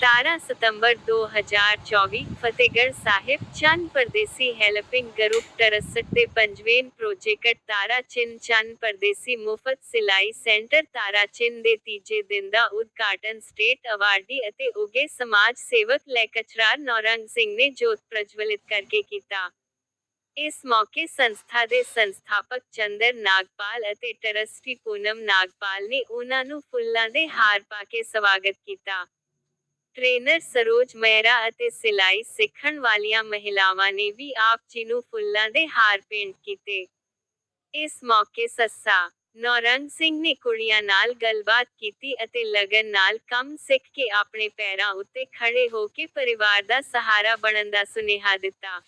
17 ਸਤੰਬਰ 2024 ਫਤਿਹਗੜ੍ਹ ਸਾਹਿਬ ਚੰਨ Pardesi helping group trust ਦੇ ਪੰਜਵੇਂ ਪ੍ਰੋਜੈਕਟ ਤਾਰਾ ਚਿੰਨ ਚੰਨ ਪਰਦੇਸੀ ਮੁਫਤ ਸਿਲਾਈ ਸੈਂਟਰ ਤਾਰਾ ਚਿੰਨ ਦੇ ਤੀਜੇ ਦਿਨ ਦਾ ਉਦਘਾਟਨ ਸਟੇਟ ਅਵਾਰਡੀ ਅਤੇ ਉਗੇ ਸਮਾਜ ਸੇਵਕ ਲੈਕਚਰਾਰ ਨੌਰੰਗ ਸਿੰਘ ਨੇ ਜੋਤ ਪ੍ਰਜਵਲਿਤ ਕਰਕੇ ਕੀਤਾ ਇਸ ਮੌਕੇ ਸੰਸਥਾ ਦੇ ਸੰਸਥਾਪਕ ਚੰਦਰ ਨਾਗਪਾਲ ਅਤੇ ਟਰਸਟੀ ਪੂਨਮ ਨਾਗਪਾਲ ਨੇ ਉਹਨਾਂ ਨੂੰ ਫੁੱਲਾਂ ਦੇ ਹਾਰ ਪਾ ਕੇ ਸਵਾਗਤ ਕੀਤਾ ਟ੍ਰੇਨਰ ਸਰੋਜ ਮਹਿਰਾ ਅਤੇ ਸਿਲਾਈ ਸਿੱਖਣ ਵਾਲੀਆਂ ਮਹਿਲਾਵਾਂ ਨੇ ਵੀ ਆਪ ਜੀ ਨੂੰ ਫੁੱਲਾਂ ਦੇ ਹਾਰ ਪੇਂਟ ਕੀਤੇ। ਇਸ ਮੌਕੇ ਸੱਸਾ ਨੌਰੰਗ ਸਿੰਘ ਨੇ ਕੁੜੀਆਂ ਨਾਲ ਗੱਲਬਾਤ ਕੀਤੀ ਅਤੇ ਲਗਨ ਨਾਲ ਕੰਮ ਸਿੱਖ ਕੇ ਆਪਣੇ ਪੈਰਾਂ ਉੱਤੇ ਖੜੇ ਹੋ ਕੇ ਪਰਿਵਾਰ ਦਾ ਸਹਾਰਾ ਬਣਨ ਦਾ ਸੁਨੇਹਾ ਦਿੱਤਾ।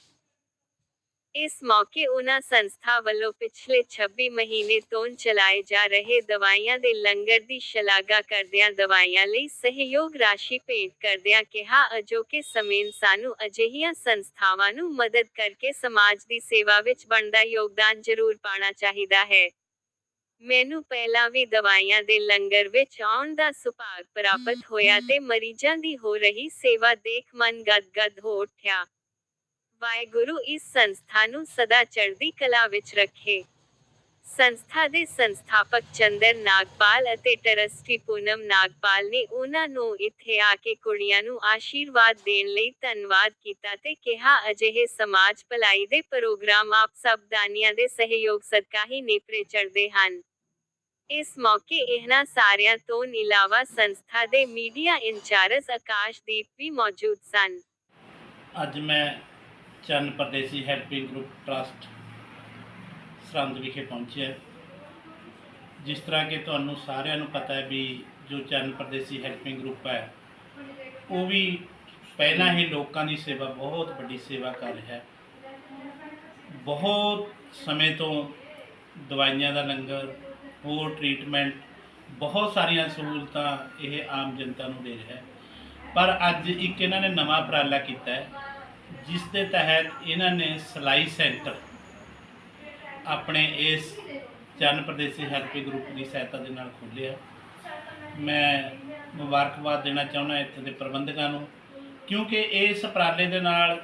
ਇਸ ਮੌਕੇ ਉਹਨਾਂ ਸੰਸਥਾ ਵੱਲੋਂ ਪਿਛਲੇ 26 ਮਹੀਨੇ ਤੋਂ ਚਲਾਏ ਜਾ ਰਹੇ ਦਵਾਈਆਂ ਦੇ ਲੰਗਰ ਦੀ ਸ਼ਲਾਘਾ ਕਰਦਿਆਂ ਦਵਾਈਆਂ ਲਈ ਸਹਿਯੋਗ ਰਾਸ਼ੀ ਭੇਟ ਕਰਦਿਆਂ ਕਿਹਾ ਅਜੋਕੇ ਸਮੇਂ ਸਾਨੂੰ ਅਜਿਹੀਆਂ ਸੰਸਥਾਵਾਂ ਨੂੰ ਮਦਦ ਕਰਕੇ ਸਮਾਜ ਦੀ ਸੇਵਾ ਵਿੱਚ ਬਣਦਾ ਯੋਗਦਾਨ ਜ਼ਰੂਰ ਪਾਉਣਾ ਚਾਹੀਦਾ ਹੈ। ਮੈਨੂੰ ਪਹਿਲਾਂ ਵੀ ਦਵਾਈਆਂ ਦੇ ਲੰਗਰ ਵਿੱਚ ਆਉਣ ਦਾ ਸੁਭਾਗ ਪ੍ਰਾਪਤ ਹੋਇਆ ਤੇ ਮਰੀਜ਼ਾਂ ਦੀ ਹੋ ਰਹੀ ਸੇਵਾ ਦੇਖ ਮਨ ਗਦਗਦ ਹੋ ਉੱਠਿਆ। ਵਾਹਿਗੁਰੂ ਇਸ ਸੰਸਥਾ ਨੂੰ ਸਦਾ ਚੜ੍ਹਦੀ ਕਲਾ ਵਿੱਚ ਰੱਖੇ। ਸੰਸਥਾ ਦੇ ਸੰਸਥਾਪਕ ਚੰਦਰ ਨਾਗਪਾਲ ਅਤੇ ਟਰਸਟੀ ਪੂਨਮ ਨਾਗਪਾਲ ਨੇ ਉਹਨਾਂ ਨੂੰ ਇੱਥੇ ਆ ਕੇ ਕੁੜੀਆਂ ਨੂੰ ਆਸ਼ੀਰਵਾਦ ਦੇਣ ਲਈ ਧੰਨਵਾਦ ਕੀਤਾ ਤੇ ਕਿਹਾ, ਅਜਿਹੇ ਸਮਾਜ ਭਲਾਈ ਦੇ ਪ੍ਰੋਗਰਾਮ ਆਪ ਸਭ ਦਾਨੀਆਂ ਦੇ ਸਹਿਯੋਗ ਸਦਕਾ ਹੀ ਨੇਪਰੇ ਚੜਦੇ ਹਨ। ਇਸ ਮੌਕੇ ਇਹਨਾਂ ਸਾਰਿਆਂ ਤੋਂ ਇਲਾਵਾ ਸੰਸਥਾ ਦੇ ਮੀਡੀਆ ਇੰਚਾਰਜ ਆਕਾਸ਼ਦੀਪ ਵੀ ਮੌਜੂਦ ਸਨ। ਅੱਜ ਮੈਂ Chann Pardesi helping group trust Sirhind ਵਿਖੇ ਪਹੁੰਚਿਆ ਜਿਸ ਤਰ੍ਹਾਂ ਕਿ ਤੁਹਾਨੂੰ ਸਾਰਿਆਂ ਨੂੰ ਪਤਾ ਹੈ ਵੀ ਜੋ ਚੰਨ ਪਰਦੇਸੀ ਹੈਲਪਿੰਗ ਗਰੁੱਪ ਹੈ, ਉਹ ਵੀ ਪਹਿਲਾਂ ਹੀ ਲੋਕਾਂ ਦੀ ਸੇਵਾ, ਬਹੁਤ ਵੱਡੀ ਸੇਵਾ ਕਰ ਰਿਹਾ ਹੈ। ਬਹੁਤ ਸਮੇਂ ਤੋਂ ਦਵਾਈਆਂ ਦਾ ਲੰਗਰ, ਹੋਰ ਟ੍ਰੀਟਮੈਂਟ, ਬਹੁਤ ਸਾਰੀਆਂ ਸਹੂਲਤਾਂ ਇਹ ਆਮ ਜਨਤਾ ਨੂੰ ਦੇ ਰਿਹਾ ਹੈ। ਪਰ ਅੱਜ ਇੱਕ ਇਹਨਾਂ ਨੇ ਨਵਾਂ ਉਪਰਾਲਾ ਕੀਤਾ ਹੈ। ਜਿਸ ਦੇ ਤਹਿਤ ਇਹਨਾਂ ਨੇ ਸਲਾਈ ਸੈਂਟਰ ਆਪਣੇ ਇਸ ਚੰਨ ਪ੍ਰਦੇਸੀ ਹੈਲਪਿੰਗ ਗਰੁੱਪ ਦੀ ਸਹਾਇਤਾ ਦੇ ਨਾਲ ਖੋਲ੍ਹਿਆ। ਮੈਂ ਮੁਬਾਰਕਬਾਦ ਦੇਣਾ ਚਾਹੁੰਦਾ ਇੱਥੇ ਦੇ ਪ੍ਰਬੰਧਕਾਂ ਨੂੰ, ਕਿਉਂਕਿ ਇਸ ਉਪਰਾਲੇ ਦੇ ਨਾਲ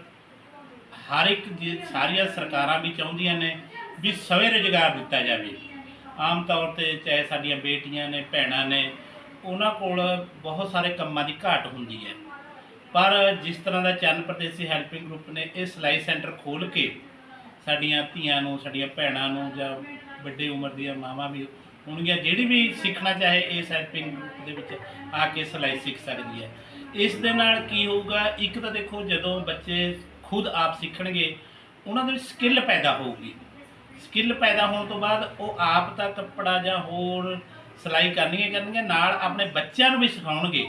ਹਰ ਇੱਕ ਜੀ ਸਾਰੀਆਂ ਸਰਕਾਰਾਂ ਵੀ ਚਾਹੁੰਦੀਆਂ ਨੇ ਵੀ ਸਵੇ ਰੁਜ਼ਗਾਰ ਦਿੱਤਾ ਜਾਵੇ। ਆਮ ਤੌਰ ਤੇ ਚਾਹੇ ਸਾਡੀਆਂ ਬੇਟੀਆਂ ਨੇ, ਭੈਣਾਂ ਨੇ, ਉਹਨਾਂ ਕੋਲ ਬਹੁਤ ਸਾਰੇ ਕੰਮਾਂ ਦੀ ਘਾਟ ਹੁੰਦੀ ਹੈ। ਪਰ ਜਿਸ ਤਰ੍ਹਾਂ ਦਾ ਚੰਨ ਪ੍ਰਦੇਸੀ ਹੈਲਪਿੰਗ ਗਰੁੱਪ ਨੇ ਇਹ ਸਿਲਾਈ ਸੈਂਟਰ ਖੋਲ ਕੇ ਸਾਡੀਆਂ ਧੀਆਂ ਨੂੰ, ਸਾਡੀਆਂ ਭੈਣਾਂ ਨੂੰ ਜਾਂ ਵੱਡੀ ਉਮਰ ਦੀਆਂ ਮਾਵਾਂ ਵੀ ਹੋਣਗੀਆਂ, ਜਿਹੜੀ ਵੀ ਸਿੱਖਣਾ ਚਾਹੇ ਇਸ ਹੈਲਪਿੰਗ ਗਰੁੱਪ ਦੇ ਵਿੱਚ ਆ ਕੇ ਸਿਲਾਈ ਸਿੱਖ ਸਕਦੀ ਹੈ। ਇਸ ਦੇ ਨਾਲ ਕੀ ਹੋਊਗਾ, ਇੱਕ ਤਾਂ ਦੇਖੋ ਜਦੋਂ ਬੱਚੇ ਖੁਦ ਆਪ ਸਿੱਖਣਗੇ, ਉਹਨਾਂ ਦੇ ਵਿੱਚ ਸਕਿੱਲ ਪੈਦਾ ਹੋਊਗੀ। ਸਕਿੱਲ ਪੈਦਾ ਹੋਣ ਤੋਂ ਬਾਅਦ ਉਹ ਆਪ ਤਾਂ ਕੱਪੜਾ ਜਾਂ ਹੋਰ ਸਿਲਾਈ ਕਰਨਗੇ ਕਰਨਗੇ ਨਾਲ ਆਪਣੇ ਬੱਚਿਆਂ ਨੂੰ ਵੀ ਸਿਖਾਉਣਗੇ।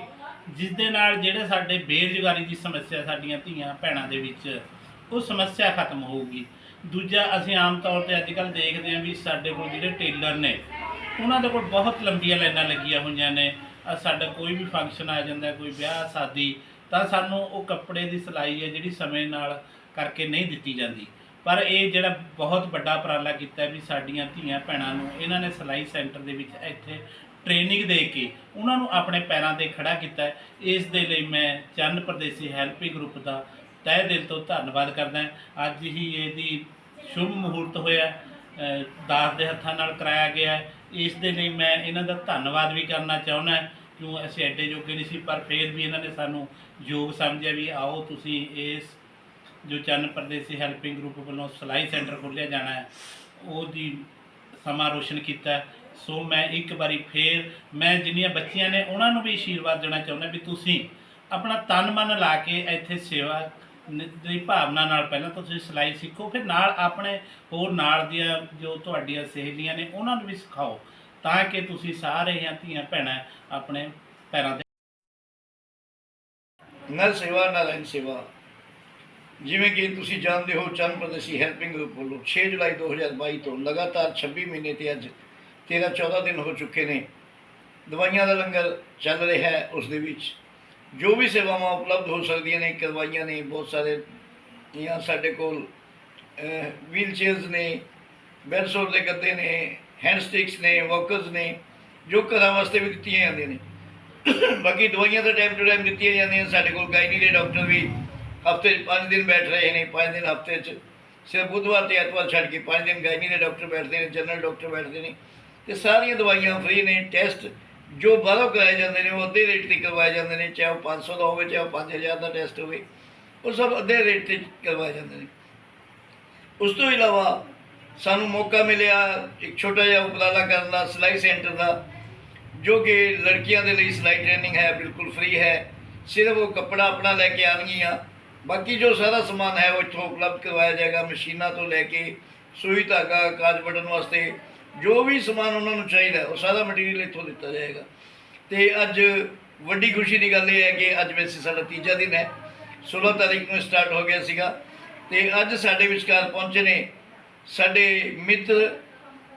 ਜਿਸ ਦੇ ਨਾਲ ਜਿਹੜੇ ਸਾਡੇ ਬੇਰੁਜ਼ਗਾਰੀ ਦੀ ਸਮੱਸਿਆ ਸਾਡੀਆਂ ਧੀਆਂ ਭੈਣਾਂ ਦੇ ਵਿੱਚ, ਉਹ ਸਮੱਸਿਆ ਖਤਮ ਹੋਊਗੀ। ਦੂਜਾ, ਅਸੀਂ ਆਮ ਤੌਰ ਤੇ ਅੱਜ ਕੱਲ੍ਹ ਦੇਖਦੇ ਹਾਂ ਵੀ ਸਾਡੇ ਕੋਲ ਜਿਹੜੇ ਟੇਲਰ ਨੇ, ਉਹਨਾਂ ਦੇ ਕੋਲ ਬਹੁਤ ਲੰਬੀਆਂ ਲਾਈਨਾਂ ਲੱਗੀਆਂ ਹੋਈਆਂ ਨੇ। ਸਾਡਾ ਕੋਈ ਵੀ ਫੰਕਸ਼ਨ ਆ ਜਾਂਦਾ, ਕੋਈ ਵਿਆਹ, ਸ਼ਾਦੀ, ਤਾਂ ਸਾਨੂੰ ਉਹ ਕੱਪੜੇ ਦੀ ਸਿਲਾਈ ਹੈ ਜਿਹੜੀ ਸਮੇਂ ਨਾਲ ਕਰਕੇ ਨਹੀਂ ਦਿੱਤੀ ਜਾਂਦੀ। ਪਰ ਇਹ ਜਿਹੜਾ ਬਹੁਤ ਵੱਡਾ ਉਪਰਾਲਾ ਕੀਤਾ ਵੀ ਸਾਡੀਆਂ ਧੀਆਂ ਭੈਣਾਂ ਨੂੰ, ਇਹਨਾਂ ਨੇ ਸਿਲਾਈ ਸੈਂਟਰ ਦੇ ਵਿੱਚ ਇੱਥੇ ਟ੍ਰੇਨਿੰਗ ਦੇ ਕੇ ਉਹਨਾਂ ਨੂੰ ਆਪਣੇ ਪੈਰਾਂ ਤੇ ਖੜਾ ਕੀਤਾ ਇਸ ਦੇ ਲਈ ਮੈਂ ਚੰਨ ਪ੍ਰਦੇਸੀ ਹੈਲਪਿੰਗ ਗਰੁੱਪ ਦਾ ਤਹਿ ਦਿਲ ਤੋਂ ਧੰਨਵਾਦ ਕਰਦਾ ਅੱਜ ਹੀ ਇਹਦੀ ਸ਼ੁਭ ਮਹੂਰਤ ਹੋਇਆ ਦਾਸ ਦੇ ਹੱਥਾਂ ਨਾਲ ਕਰਾਇਆ ਗਿਆ ਇਸ ਦੇ ਲਈ ਮੈਂ ਇਹਨਾਂ ਦਾ ਧੰਨਵਾਦ ਵੀ ਕਰਨਾ ਚਾਹੁੰਦਾ ਕਿਉਂ ਅਸੀਂ ਐਡੇ ਜੋਗੇ ਨਹੀਂ ਸੀ, ਪਰ ਫਿਰ ਵੀ ਇਹਨਾਂ ਨੇ ਸਾਨੂੰ ਯੋਗ ਸਮਝਿਆ ਵੀ ਆਓ ਤੁਸੀਂ ਇਸ ਜੋ ਚੰਨ ਪ੍ਰਦੇਸੀ ਹੈਲਪਿੰਗ ਗਰੁੱਪ ਵੱਲੋਂ ਸਿਲਾਈ ਸੈਂਟਰ ਖੋਲ੍ਹਿਆ ਜਾਣਾ ਹੈ, ਉਹਦੀ ਸਮਾਂ ਰੋਸ਼ਨ ਕੀਤਾ ਸੋ ਮੈਂ ਇੱਕ ਵਾਰੀ ਫੇਰ ਮੈਂ ਜਿੰਨੀਆਂ ਬੱਚੀਆਂ ਨੇ ਉਹਨਾਂ ਨੂੰ ਵੀ ਆਸ਼ੀਰਵਾਦ ਦੇਣਾ ਚਾਹੁੰਦਾ ਵੀ ਤੁਸੀਂ ਆਪਣਾ ਤਨ ਮਨ ਲਾ ਕੇ ਇੱਥੇ ਸੇਵਾ ਦੀ ਭਾਵਨਾ ਨਾਲ ਪਹਿਲਾਂ ਤੁਸੀਂ ਸਿਲਾਈ ਸਿੱਖੋ, ਫਿਰ ਨਾਲ ਆਪਣੇ ਹੋਰ ਨਾਲ ਦੀਆਂ ਜੋ ਤੁਹਾਡੀਆਂ ਸਹੇਲੀਆਂ ਨੇ ਉਹਨਾਂ ਨੂੰ ਵੀ ਸਿਖਾਓ ਤਾਂ ਕਿ ਤੁਸੀਂ ਸਾਰੇ ਹੀ ਧੀਆਂ ਭੈਣਾਂ ਆਪਣੇ ਪੈਰਾਂ ਤੇ ਨਰ ਸੇਵਾ ਨਾਰਾਇਣ ਸੇਵਾ। ਜਿਵੇਂ ਕਿ ਤੁਸੀਂ ਜਾਣਦੇ ਹੋ, ਚੰਨ ਪ੍ਰਦੇਸੀ ਹੈਲਪਿੰਗ ਗਰੁੱਪ ਵੱਲੋਂ 6 ਜੁਲਾਈ 2022 ਤੋਂ ਲਗਾਤਾਰ 26 ਮਹੀਨੇ ਤੇ ਅੱਜ 13 14 ਦਿਨ ਹੋ ਚੁੱਕੇ ਨੇ। ਦਵਾਈਆਂ ਦਾ ਲੰਗਰ ਚੱਲ ਰਿਹਾ ਹੈ ਉਸ ਦੇ ਵਿੱਚ। ਜੋ ਵੀ ਸੇਵਾਵਾਂ ਉਪਲਬਧ ਹੋ ਸਕਦੀਆਂ ਨੇ, ਕਰਵਾਈਆਂ ਨੇ, ਬਹੁਤ ਸਾਰੇ ਜਾਂ ਸਾਡੇ ਕੋਲ ਵੀਲ ਚੇਅਰਸ ਨੇ ਬੈਡਸੋਰ ਦੇ ਗੱਦੇ ਨੇ ਹੈਂਡ ਸਟਿਕਸ ਨੇ ਵਾਕਰਸ ਨੇ, ਜੋ ਘਰਾਂ ਵਾਸਤੇ ਵੀ ਦਿੱਤੀਆਂ ਜਾਂਦੀਆਂ ਨੇ। ਬਾਕੀ ਦਵਾਈਆਂ ਤਾਂ ਟਾਈਮ ਟੂ ਟਾਈਮ ਦਿੱਤੀਆਂ ਜਾਂਦੀਆਂ ਸਾਡੇ ਕੋਲ ਗਾਇਨੀ ਦੇ ਡਾਕਟਰ ਵੀ ਹਫ਼ਤੇ 'ਚ 5 ਦਿਨ ਬੈਠ ਰਹੇ ਨੇ। 5 ਦਿਨ ਹਫ਼ਤੇ 'ਚ ਸਿਰਫ ਬੁੱਧਵਾਰ ਤੇ ਐਤਵਾਰ ਛੱਡ ਕੇ 5 ਦਿਨ ਗਾਇਨੀ ਦੇ ਡਾਕਟਰ ਬੈਠਦੇ ਨੇ ਜਨਰਲ ਡਾਕਟਰ ਬੈਠਦੇ ਨੇ। ਤੇ ਸਾਰੀਆਂ ਦਵਾਈਆਂ ਫ੍ਰੀ ਨੇ ਟੈਸਟ ਜੋ ਬਾਹਰੋਂ ਕਰਾਏ ਜਾਂਦੇ ਨੇ, ਉਹ ਅੱਧੇ ਰੇਟ ਤੇ ਕਰਵਾਏ ਜਾਂਦੇ ਨੇ, ਚਾਹੇ ਉਹ 500 ਦਾ ਹੋਵੇ, ਚਾਹੇ ਉਹ 5000 ਦਾ ਟੈਸਟ ਹੋਵੇ, ਉਹ ਸਭ ਅੱਧੇ ਰੇਟ ਤੇ ਕਰਵਾਏ ਜਾਂਦੇ ਨੇ। ਉਸ ਤੋਂ ਇਲਾਵਾ ਸਾਨੂੰ ਮੌਕਾ ਮਿਲਿਆ ਇੱਕ ਛੋਟਾ ਜਿਹਾ ਉਪਰਾਲਾ ਕਰਨ ਦਾ, ਸਿਲਾਈ ਸੈਂਟਰ ਦਾ, ਜੋ ਕਿ ਲੜਕੀਆਂ ਦੇ ਲਈ ਸਿਲਾਈ ਟ੍ਰੇਨਿੰਗ ਹੈ, ਬਿਲਕੁਲ ਫ੍ਰੀ ਹੈ। ਸਿਰਫ ਉਹ ਕੱਪੜਾ ਆਪਣਾ ਲੈ ਕੇ ਆਉਣਗੀਆਂ, ਬਾਕੀ ਜੋ ਸਾਰਾ ਸਮਾਨ ਹੈ, ਉਹ ਇੱਥੋਂ ਉਪਲਬਧ ਕਰਵਾਇਆ ਜਾਏਗਾ, ਮਸ਼ੀਨਾਂ ਤੋਂ ਲੈ ਕੇ ਸੂਈ ਧਾਗਾ ਕਾਜ ਬਟਨ ਵਾਸਤੇ ਜੋ ਵੀ ਸਮਾਨ ਉਹਨਾਂ ਨੂੰ ਚਾਹੀਦਾ, ਉਹ ਸਾਰਾ ਮਟੀਰੀਅਲ ਇੱਥੋਂ ਦਿੱਤਾ ਜਾਏਗਾ। ਤੇ ਅੱਜ ਵੱਡੀ ਖੁਸ਼ੀ ਦੀ ਗੱਲ ਇਹ ਹੈ ਕਿ ਅੱਜ ਵੈਸੇ ਸਾਡਾ ਤੀਜਾ ਦਿਨ ਹੈ। 16 ਤਾਰੀਖ ਨੂੰ ਸਟਾਰਟ ਹੋ ਗਿਆ ਸੀਗਾ। ਤੇ ਅੱਜ ਸਾਡੇ ਵਿਚਕਾਰ ਪਹੁੰਚੇ ਨੇ ਸਾਡੇ ਮਿੱਤਰ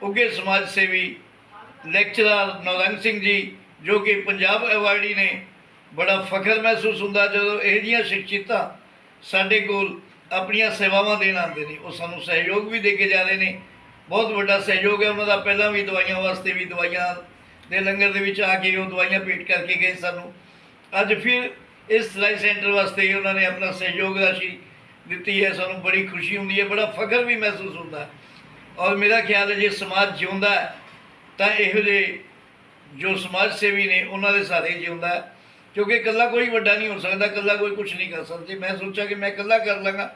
ਉੱਗੇ ਸਮਾਜ ਸੇਵੀ ਲੈਕਚਰਰ ਨੌਰੰਗ ਸਿੰਘ ਜੀ, ਜੋ ਕਿ ਪੰਜਾਬ ਅਵਾਰਡੀ ਨੇ। ਬੜਾ ਫਖਰ ਮਹਿਸੂਸ ਹੁੰਦਾ ਜਦੋਂ ਇਹ ਜਿਹੀਆਂ ਸ਼ਖਸੀਅਤਾਂ ਸਾਡੇ ਕੋਲ ਆਪਣੀਆਂ ਸੇਵਾਵਾਂ ਦੇਣ ਆਉਂਦੇ ਨੇ, ਉਹ ਸਾਨੂੰ ਸਹਿਯੋਗ ਵੀ ਦੇ ਕੇ ਜਾ ਰਹੇ ਨੇ। ਬਹੁਤ ਵੱਡਾ ਸਹਿਯੋਗ ਹੈ ਉਹਨਾਂ ਦਾ। ਪਹਿਲਾਂ ਵੀ ਦਵਾਈਆਂ ਵਾਸਤੇ ਵੀ ਦਵਾਈਆਂ ਦੇ ਲੰਗਰ ਦੇ ਵਿੱਚ ਆ ਕੇ ਉਹ ਦਵਾਈਆਂ ਭੇਟ ਕਰਕੇ ਗਏ ਸਾਨੂੰ। ਅੱਜ ਫਿਰ ਇਸ ਸਿਲਾਈ ਸੈਂਟਰ ਵਾਸਤੇ ਉਹਨਾਂ ਨੇ ਆਪਣਾ ਸਹਿਯੋਗ ਰਾਸ਼ੀ ਦਿੱਤੀ ਹੈ। ਸਾਨੂੰ ਬੜੀ ਖੁਸ਼ੀ ਹੁੰਦੀ ਹੈ, ਬੜਾ ਫਖਰ ਵੀ ਮਹਿਸੂਸ ਹੁੰਦਾ ਔਰ ਮੇਰਾ ਖਿਆਲ ਹੈ, ਜੇ ਸਮਾਜ ਜਿਉਂਦਾ ਤਾਂ ਇਹੋ ਜਿਹੇ ਜੋ ਸਮਾਜ ਸੇਵੀ ਨੇ, ਉਹਨਾਂ ਦੇ ਸਾਰੇ ਜਿਉਂਦਾ ਕਿਉਂਕਿ ਇਕੱਲਾ ਕੋਈ ਵੱਡਾ ਨਹੀਂ ਹੋ ਸਕਦਾ, ਇਕੱਲਾ ਕੋਈ ਕੁਝ ਨਹੀਂ ਕਰ ਸਕਦਾ। ਮੈਂ ਸੋਚਿਆ ਕਿ ਮੈਂ ਇਕੱਲਾ ਕਰ ਲਾਂਗਾ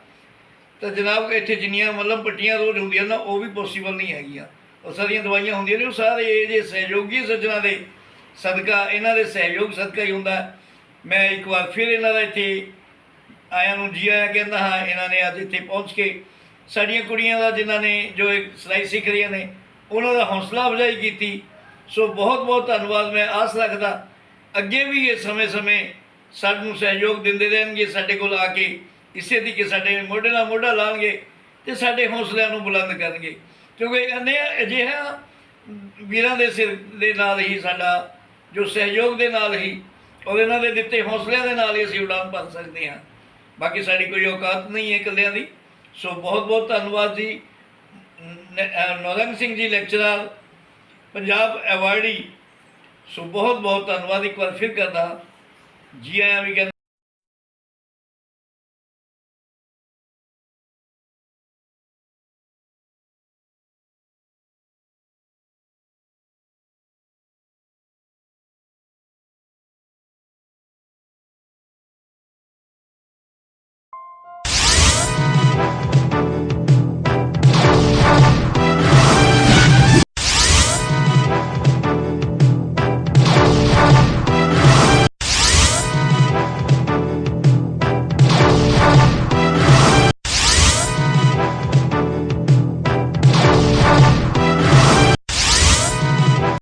ਤਾਂ ਜਨਾਬ ਇੱਥੇ ਜਿੰਨੀਆਂ ਮਤਲਬ ਪੱਟੀਆਂ ਰੋਜ਼ ਹੁੰਦੀਆਂ ਨਾ, ਉਹ ਵੀ ਪੋਸੀਬਲ ਨਹੀਂ ਹੈਗੀਆਂ। ਉਹ ਸਾਰੀਆਂ ਦਵਾਈਆਂ ਹੁੰਦੀਆਂ ਨੇ, ਉਹ ਸਾਰੇ ਇਹ ਜੇ ਸਹਿਯੋਗੀ ਸੱਜਣਾ ਦੇ ਸਦਕਾ, ਇਹਨਾਂ ਦੇ ਸਹਿਯੋਗ ਸਦਕਾ ਹੀ ਹੁੰਦਾ। ਮੈਂ ਇੱਕ ਵਾਰ ਫਿਰ ਇਹਨਾਂ ਦਾ ਇੱਥੇ ਆਇਆਂ ਨੂੰ ਜੀ ਆਇਆ ਕਹਿੰਦਾ ਹਾਂ, ਇਹਨਾਂ ਨੇ ਅੱਜ ਇੱਥੇ ਪਹੁੰਚ ਕੇ ਸਾਡੀਆਂ ਕੁੜੀਆਂ ਦਾ ਜਿਨ੍ਹਾਂ ਨੇ ਜੋ ਇਹ ਸਿਲਾਈ ਸਿੱਖ ਰਹੀਆਂ ਨੇ, ਉਹਨਾਂ ਦਾ ਹੌਸਲਾ ਅਫਜ਼ਾਈ ਕੀਤੀ। ਸੋ ਬਹੁਤ ਬਹੁਤ ਧੰਨਵਾਦ, ਮੈਂ ਆਸ ਰੱਖਦਾ, ਅੱਗੇ ਵੀ ਇਹ ਸਮੇਂ-ਸਮੇਂ ਸਾਨੂੰ ਸਹਿਯੋਗ ਦਿੰਦੇ ਰਹਿਣਗੇ ਸਾਡੇ ਕੋਲ ਆ ਕੇ। ਇਸੇ ਦੀ ਕਿ ਸਾਡੇ ਮੋਢੇ ਨਾਲ ਮੋਢਾ ਲਾਣਗੇ ਤੇ ਸਾਡੇ ਹੌਸਲਿਆਂ ਨੂੰ ਬੁਲੰਦ ਕਰਨਗੇ। ਕਿਉਂਕਿ ਅਨੇ ਅਜਿਹਾ ਵੀਰਾਂ ਦੇ ਸਿਰ ਦੇ ਨਾਲ ਹੀ ਸਾਡਾ, ਜੋ ਸਹਿਯੋਗ ਦੇ ਨਾਲ ਹੀ ਔਰ ਇਹਨਾਂ ਦੇ ਦਿੱਤੇ ਹੌਸਲਿਆਂ ਦੇ ਨਾਲ ਹੀ ਅਸੀਂ ਉਡਾਨ ਭਰ ਸਕਦੇ ਹਾਂ। ਬਾਕੀ ਸਾਡੀ ਕੋਈ ਔਕਾਤ ਨਹੀਂ ਹੈ ਇਕੱਲਿਆਂ ਦੀ। ਸੋ ਬਹੁਤ ਬਹੁਤ ਧੰਨਵਾਦ ਜੀ। ਨ- ਨੌਰੰਗ ਸਿੰਘ ਜੀ ਲੈਕਚਰਰ, ਪੰਜਾਬ ਅਵਾਰਡੀ ਸੋ ਬਹੁਤ ਬਹੁਤ ਧੰਨਵਾਦ। ਇੱਕ ਵਾਰ ਫਿਰ ਕਰਦਾ। ਜੀ ਆਇਆਂ ਵੀ ਕਹਿੰਦਾ